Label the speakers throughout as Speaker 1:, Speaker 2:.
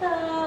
Speaker 1: Bye.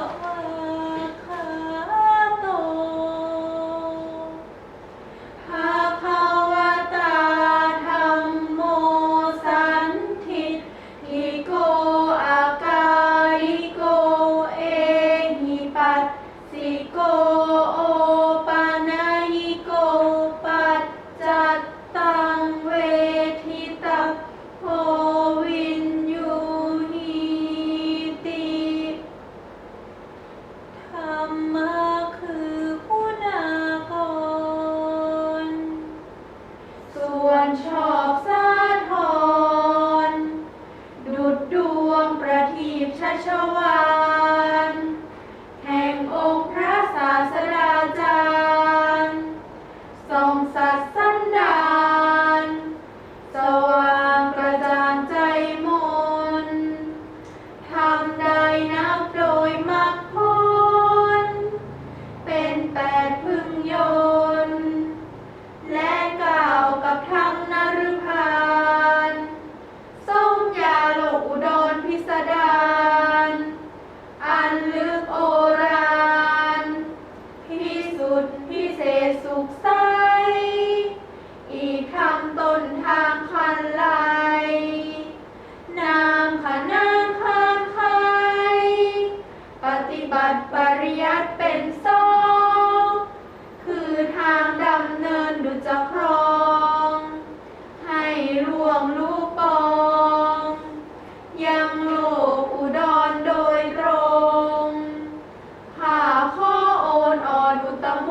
Speaker 1: รอุตม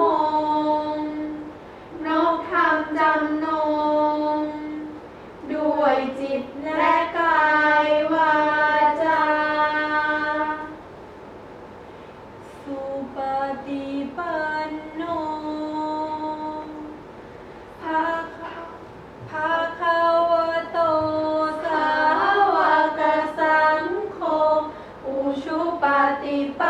Speaker 1: งนกธรรมจำนง ด้วยจิตและกายวาจา สุปฏิปันโนภาภาคาวโตสาวกสังโฆอุชุปฏิปัน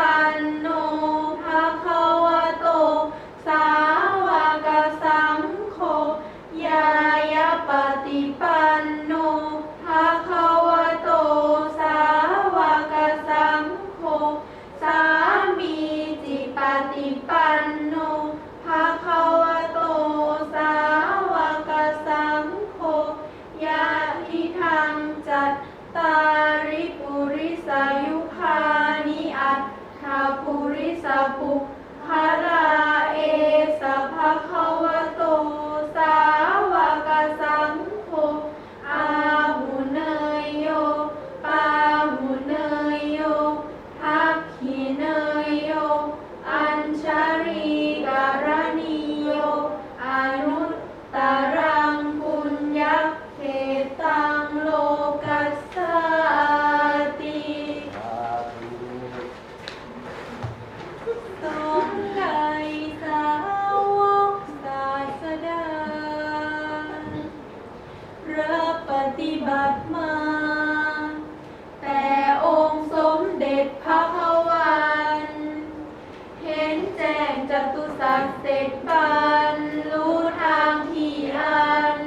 Speaker 1: เสร็จปันรู้ทางที่อัน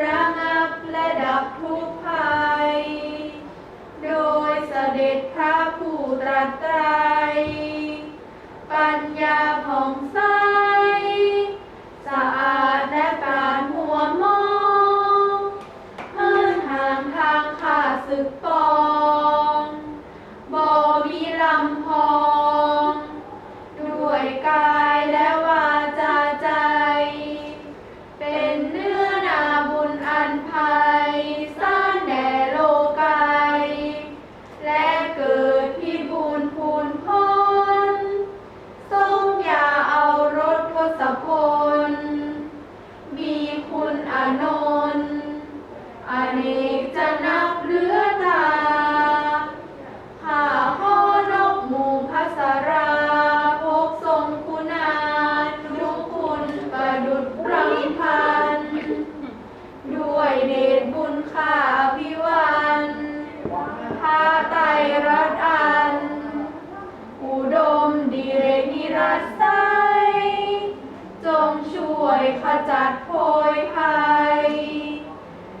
Speaker 1: ระงับและดับทุกภัย โดยเสด็จพระผู้ตรัสไตปัญญาของส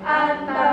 Speaker 1: อั